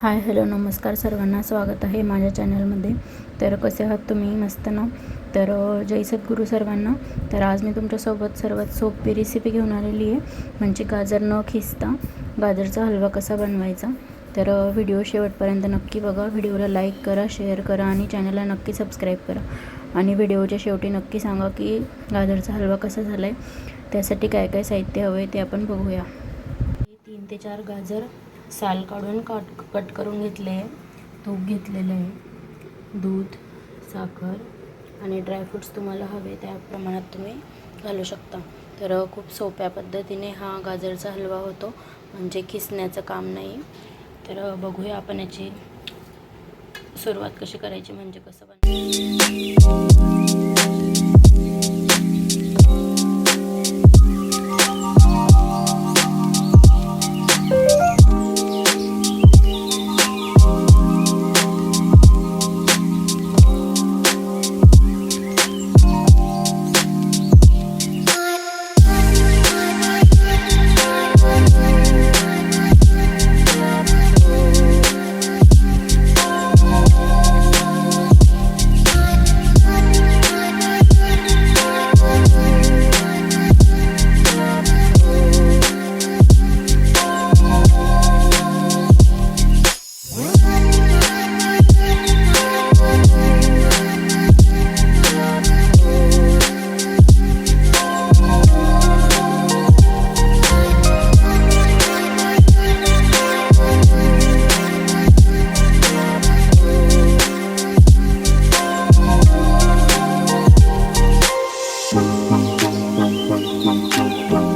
Hi hello नमस्कार सर्वांना. स्वागत आहे माझ्या चॅनलमध्ये. तर कसे आहात तुम्ही? मस्त ना? तर जय सद्गुरू सर्वांना. तर आज मी तुमच्यासोबत सर्वात सोपी रेसिपी घेऊन आलेली आहे म्हणजे गाजर न खिसता गाजरचा हलवा कसा बनवायचा. तर व्हिडिओ शेवटपर्यंत नक्की बघा. व्हिडिओला लाईक करा शेअर करा आणि चॅनलला नक्की सबस्क्राईब करा. आणि व्हिडिओच्या शेवटी नक्की सांगा की गाजरचा हलवा कसा झाला आहे त्यासाठी काय काय साहित्य हवं आहे ते आपण बघूया. तीन ते चार गाजर साल काढून कट कट करून घेतले. आहे तूप घेतलेलं आहे. दूध साखर आणि ड्रायफ्रूट्स तुम्हाला हवे त्या प्रमाणात तुम्ही घालू शकता. तर खूप सोप्या पद्धतीने हा गाजरचा हलवा होतो. म्हणजे खिसण्याचं काम नाही. तर बघूया आपण याची सुरुवात कशी करायची म्हणजे कसं बन 아!